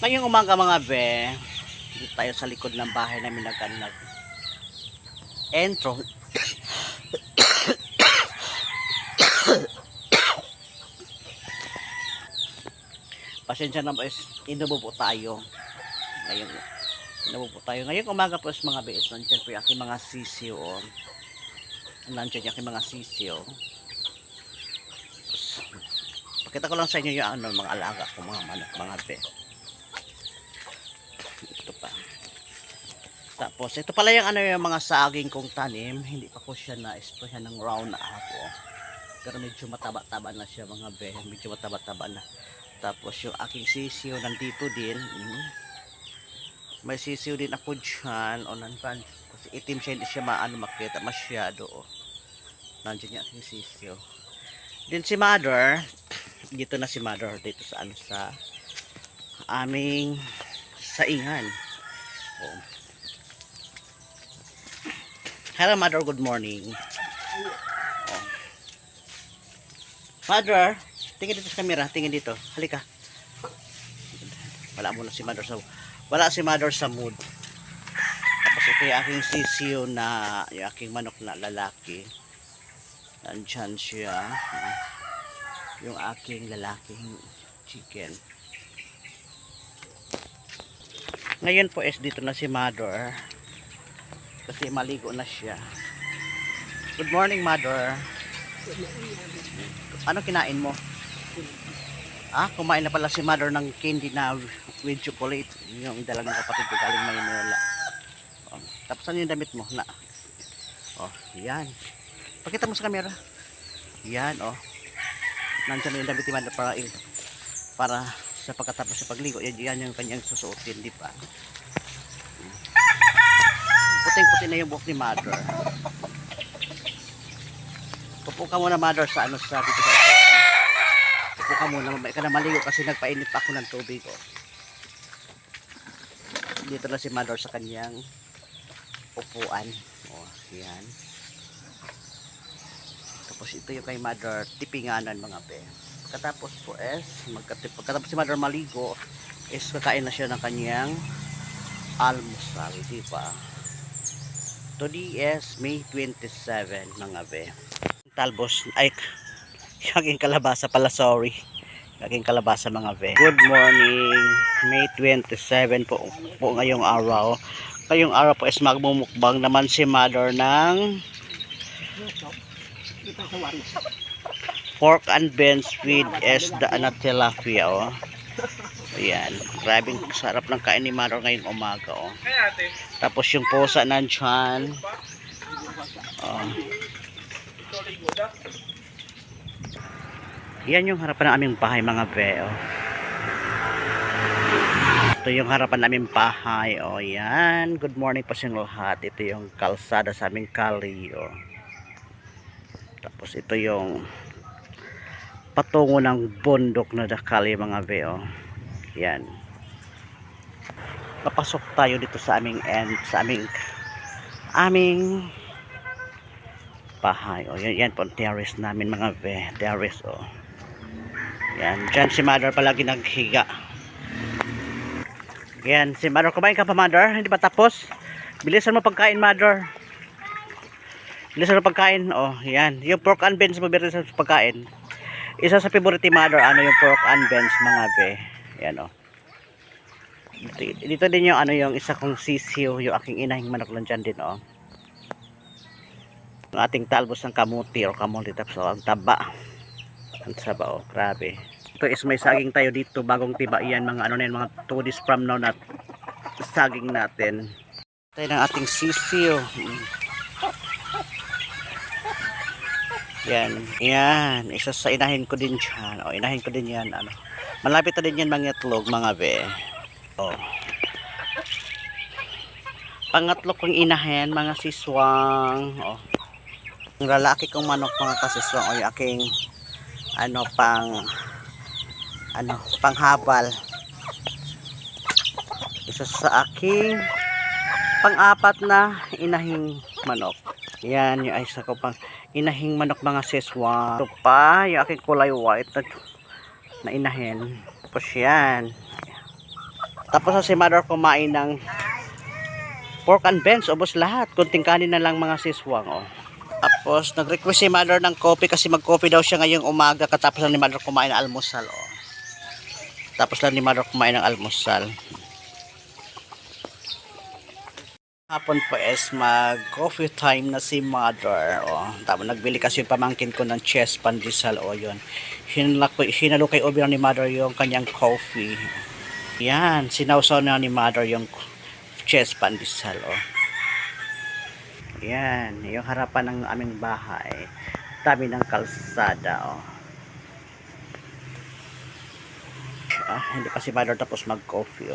Ngayong umaga mga be, dito tayo sa likod ng bahay namin nag nag entro. Pasensya na po is inubo po tayo. Ngayon, inubo po tayo. Ngayong umaga po mga be, is nandiyan po yung aking mga sisiyo. Oh. Nandiyan yung aking mga sisiyo. Pakita ko lang sa inyo yung ano, mga alaga ko, mga manok, mga be. Ito pa. Tapos, ito pala yung ano yung mga saging kong tanim. Hindi pa ko siya na-sprayan ng round up. Oh. Pero medyo mataba-taba na siya mga be. Medyo mataba-taba na. Tapos yung aking sisiyo nandito din. Mm. May sisiyo din ako dyan. O nandiyan. Kasi itim siya. Hindi siya maano makita masyado. Oh. Nandiyan yung aking sisiyo. Din si mother. Dito na si mother. Dito sa ano sa aming saingan. Oh. Hello mother, good morning. Oh. Mother, tingin dito sa camera, tingin dito. Halika. Wala muna si mother sa wala si mother sa mood. Tapos ito yung aking sisiyo na yung aking manok na lalaki. Nandyan siya. Yung aking lalaking chicken. Ngayon po is dito na si mother. Kasi maligo na siya. Good morning, mother. Ano kinain mo? Ah, kumain na pala si mother ng candy na with chocolate. Yung dala ng kapatid ko galing Maynila. Oh, tapos ano yung damit mo? Na. Oh, yan. Pakita mo sa camera. Yan, oh. Nandiyan na yung damit ni para, para sa pagkatapos sa pagligo. Yan, yan yung kanyang susuotin, di ba? Puting-puti na yung buhok ni mother. Pupo ka muna mother sa ano sa dito sa ito. Pupo ka muna, mamaya ka na maligo kasi nagpainit pa ako ng tubig oh. Dito na si mother sa kanyang upuan. Oh, yan. Tapos ito yung kay mother tipinganan mga pe. Katapos po es, magkatip, pagkatapos si mother maligo, is kakain na siya ng kanyang almusal, di ba? Today is May 27 mga be. Talbos ay yaking kalabasa pala sorry. Yaking kalabasa mga be. Good morning. May 27 po, po ngayong araw. Ngayong araw po is magmumukbang naman si mother ng pork and beans with esda na tilapia oh. Ayan. Grabing sarap ng kain ni mother ngayong umaga oh. Tapos yung pusa nandyan. Oh. Yan yung harapan ng aming bahay mga be. Oh. Ito yung harapan naming bahay. O, oh, yan. Good morning po sa lahat. Ito yung kalsada sa aming kali. Oh. Tapos ito yung patungo ng bundok na dakali mga be. Oh. Yan. Papasok tayo dito sa aming end, sa aming aming bahay. O, yan, yan po, terrace namin mga be. Terrace, o. Yan, dyan si mother palagi naghiga. Yan, si mother, kumain ka pa mother? Hindi pa tapos? Bilisan mo pagkain mother. Bilisan mo pagkain. O, yan. Yung pork and beans mo bilisan sa pagkain. Isa sa favorite mother, ano yung pork and beans mga be. Yan, o. Dito, dito din yung ano yung isa kong sisiyo, yung aking inahing manok lang dyan din, o. Yung ating talbos ng kamuti o kamuti tapos o, ang taba. Ang saba, o. Grabe. Ito is may saging tayo dito, bagong tiba yan, mga ano na yan, mga 2 days from now na saging natin. Tayo ng ating sisiyo. Yan, yan. Isa sa inahin ko din dyan. O, inahin ko din yan. Ano. Malapit na din yan mga itlog, mga be. O. Pangatlo kong inahin, mga siswang. O. Ang lalaki kong manok, mga kasiswang. O, yung aking, ano, pang, ano, panghabal. Isa sa aking, pang-apat na inahing manok. Yan, yung isa ko pang, inahing manok mga siswa. Ito pa, yung aking kulay white na inahin. Tapos yan. Tapos si mother kumain ng pork and beans, ubos lahat. Kunting kanin na lang mga siswang, oh. Tapos, nag-request si mother ng coffee kasi mag-coffee daw siya ngayong umaga katapos lang ni mother kumain ng almusal, oh. Tapos lang ni mother kumain ng almusal. Hapon po is mag-coffee time na si mother, oh. Tapos nagbili kasi yung pamangkin ko ng chess pandesal, oh, yun. Hinalo, ko- hinalo kay Obi ni mother yung kanyang coffee. Yan, sinawsaw na ni mother yung chess pandesal, oh. Yan, yung harapan ng aming bahay. Tabi ng kalsada, oh. Ah, hindi pa si mother tapos mag-coffee,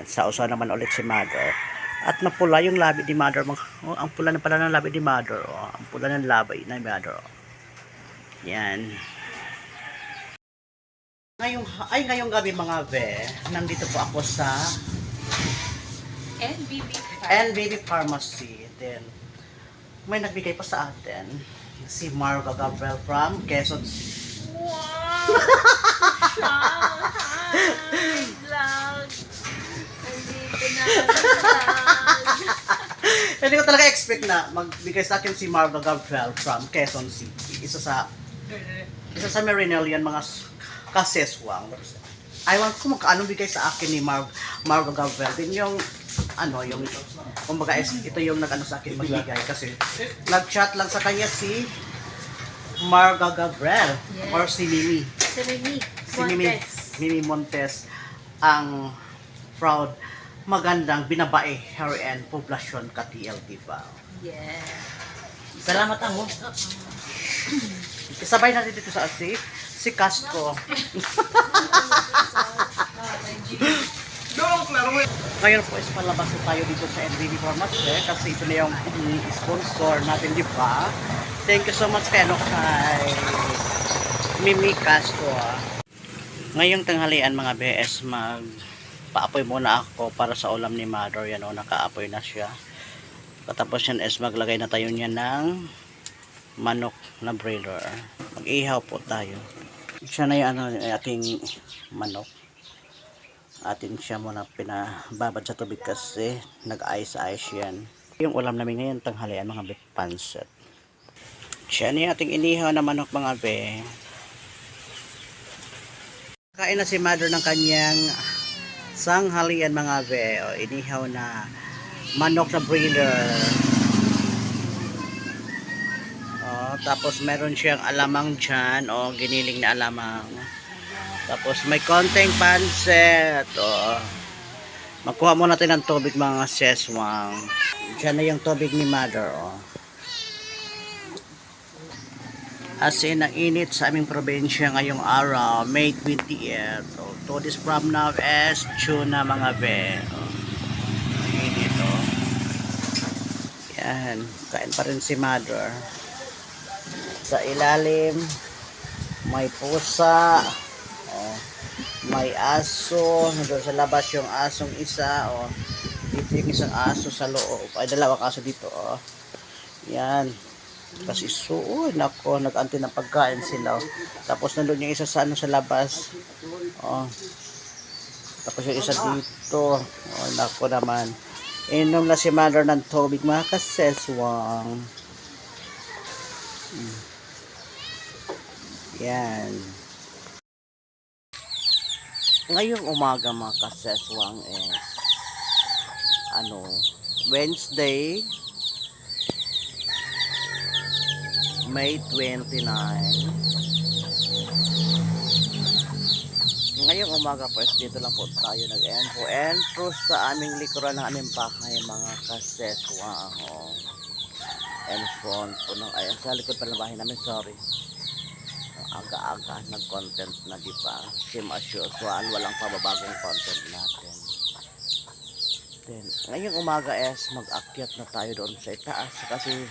oh. Yan, sausaw naman ulit si mother. At napula yung labi ni mother. Oh, ang pula na pala ng labi ni mother, oh. Ang pula ng labi ni mother, oh. Yan. Ngayong, ay ngayong gabi mga be, nandito po ako sa NBB NBB Pharmacy. Then, may nagbigay pa sa atin si Margo Gabriel from Quezon City. Wow! Hindi ko talaga expect na magbigay sa akin si Margo Gabriel from Quezon City. Isa sa isa sa Marinel yan mga kaseswang. Ayaw ko magkaano bigay sa akin ni Mar Margo Gabriel. Din yung ano yung kumbaga ito yung nag-ano sa akin magbigay kasi nag-chat lang sa kanya si Margo Gabriel Yes. or si Mimi. Si Mimi Si Mimi, Montes. Mimi Montes ang proud magandang binabae hair and poblasyon ka TLT ba? Yeah. Salamat amo. Isabay natin dito sa si si Castro. Ngayon po is palabas tayo dito sa NBB Pharmacy kasi ito na yung sponsor natin, di ba? Thank you so much kay ano kay Mimi Castro. ah. Ngayong tanghalian mga BS mag paapoy muna ako para sa ulam ni Mother. Yan o, nakaapoy na siya. Katapos yan is maglagay na tayo niya ng manok na broiler. Mag-ihaw po tayo. Siya na yung ano, ating manok. Atin siya muna pinababad sa tubig kasi nag-ice-ice yan. Yung ulam namin ngayon tanghalian mga beef pancit. Siya na yung ating inihaw na manok mga be. Kain na si mother ng kanyang sanghalian mga be. O, inihaw na manok na breeder. Oh, tapos meron siyang alamang dyan. O, giniling na alamang. Tapos may konting pansit. O, magkuha muna natin ng tubig mga seswang. Diyan na yung tubig ni mother. O. As in, ang init sa aming probinsya ngayong araw, May 28. O, to this from now is tuna mga be. O, ang init o. Yan, kain pa rin si mother. Sa ilalim, may pusa. Oh, may aso. Nandun sa labas yung asong isa. Oh, dito yung isang aso sa loob. Ay, dalawang aso dito. Oh. Yan. Kasi suod. Nako, nag-anti ng pagkain sila. Tapos nandun yung isa sa ano sa labas. Oh. Tapos yung isa dito. Oh, nako naman. Inom na si mother ng tubig mga kaseswang. Mm. Yan. Ngayong umaga mga kaseswang is ano, Wednesday, May 29. Ngayong umaga po is dito lang po tayo nag-entro. Entro sa aming likuran ng aming bahay mga kaseswang. Oh. And po ng, ay, sa likod pa ng bahay namin, sorry aga-aga nag-content na di ba? Same as usual, walang pababagong content natin. Then, ngayong umaga es mag-akyat na tayo doon sa itaas kasi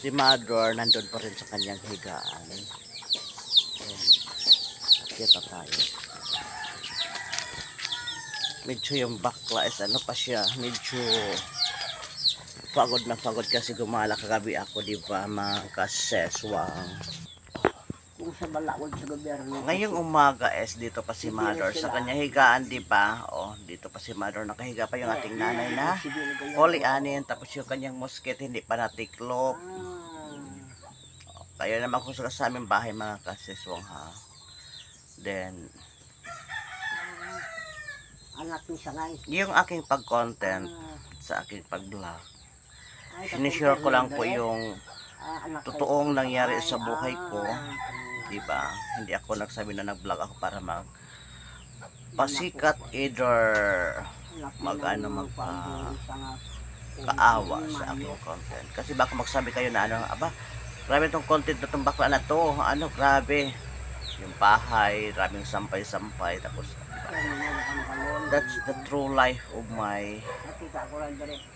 si Mother nandun pa rin sa kanyang higaan. Na tayo. Medyo yung bakla is ano pa siya, medyo pagod na pagod kasi gumala kagabi ako di ba mga kaseswang. Sa balawag sa gobyerno. Ngayong umaga es dito pa si Mother sa kanya higaan, di ba? Oh, dito pa si Mother nakahiga pa yung ating nanay na holy anin tapos yung kanyang musket hindi pa natiklop. Ah, Kaya naman kung sa aming bahay mga kasiswang ha. Then, anak ni Sangay. yung aking pag-content Ah, sa aking pag-vlog, sinishare ko lang po yung Ah, kay totoong nangyari sa buhay ko. Di ba? Hindi ako nagsabi na nag-vlog ako para mag pasikat either ni mag- ano, nga- kaawa sa aking content. Kasi baka magsabi kayo na ano, aba, grabe tong content na tong bakla na to. Ano, grabe. Yung bahay, raming sampay-sampay. Tapos, that's the true life of my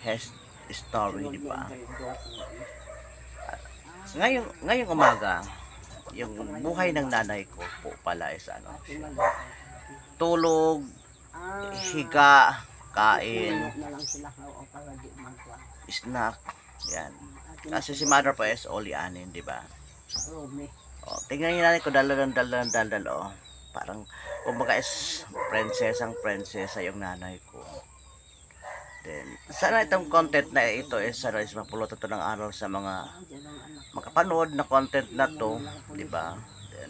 has story, di ba? Ngayong, ngayong umaga, yung buhay ng nanay ko po pala is ano, tulog, higa, kain, snack, yan. Kasi si mother pa is only anin, di ba? Rome. O, tingnan niyo natin ko dalan dalan dalan oh. Parang kumbaga is prinsesang prinsesa yung nanay ko. Then, sana itong content na ito is sana is mapulutan to ng araw sa mga makapanood na content na to, di ba? Then,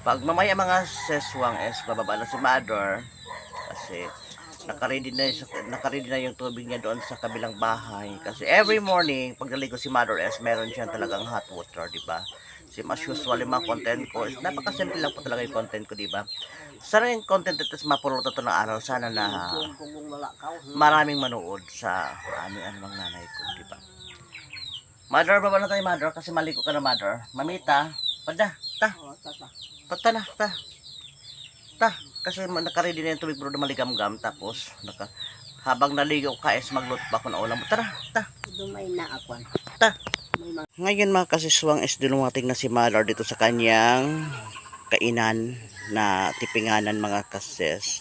pag mamaya mga seswang is bababa na si mother kasi nakaready na, nakaready na yung tubig niya doon sa kabilang bahay kasi every morning pag naligo si mother is meron siyang talagang hot water, di ba? Kasi as usual yung mga content ko is napakasimple lang po talaga yung content ko, di ba? Sana yung content ito is mapulutan to ng araw sana na maraming manood sa aming ano ng nanay ko, di ba? Mother, baba na tayo, mother, kasi maliko ka na, mother. Mamita, pada, ta, pata na, ta. Ta, kasi nakaready na yung tubig bro na maligamgam, tapos, naka, habang naligo ka is magluto pa ako ng ulam. Tara, ta, Dumay na ako. ta. Ngayon mga kasiswang is dumating na si mother dito sa kanyang kainan na tipinganan mga kases.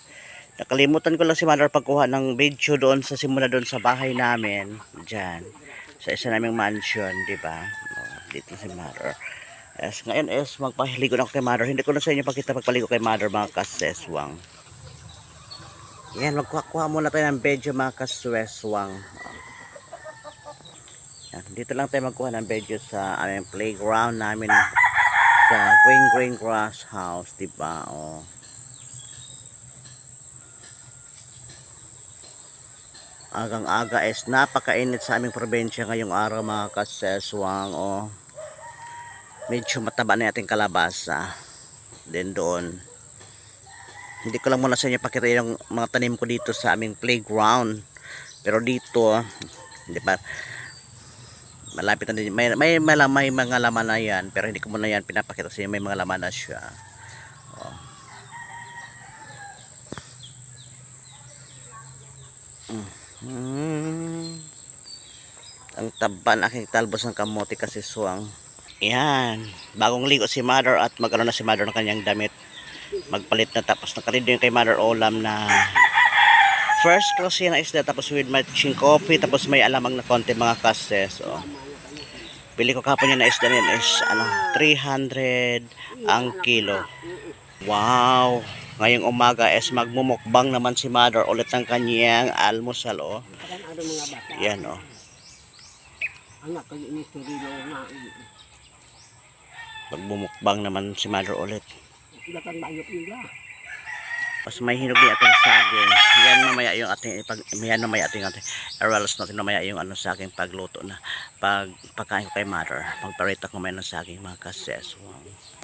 Nakalimutan ko lang si mother pagkuha ng video doon sa simula doon sa bahay namin. Diyan. Sa isa naming mansion, di ba? Oh, dito si mother. Yes, ngayon is magpahiligo na ako kay mother. Hindi ko na sa inyo pakita pagpaligo kay mother mga kaseswang. Yan, magkuha-kuha muna tayo ng video mga kaseswang. Dito lang tayo magkuha ng video sa aming playground namin sa Green Green Grass House, di ba? Oh. Agang-aga is napakainit sa aming probinsya ngayong araw mga kaseswang. Oh. Medyo mataba na ating kalabasa. Then doon. Hindi ko lang muna sa inyo pakita yung mga tanim ko dito sa aming playground. Pero dito, hindi pa, malapit na din. May, may, may, may mga laman na yan, pero hindi ko muna yan pinapakita sa inyo. May mga laman na siya. Oh. Mm. Ang taba ng aking talbos ng kamote kasi suwang. Yan. Bagong ligo si mother at magkaroon na si mother ng kanyang damit. Magpalit na tapos nakaready yung kay mother olam na first class yan na isda tapos with matching coffee tapos may alamang na konti mga kases. Oh. Pili ko kapon yun na isda niyan is ano, 300 ang kilo. Wow! Ngayong umaga is magmumukbang naman si mother ulit ng kanyang almusal oh. Mga bata. Yan oh. Anak ko yung inistorilo na. Magmumukbang naman si mother ulit. Sila kang mayok nila. Tapos may hinog din ating saging. Yan mamaya yung ating ipag yan mamaya ating ating aralos natin mamaya yung ano sa aking pagluto na pag pagkain ko kay mother. Magparita ko may ng saging mga kases. Wow.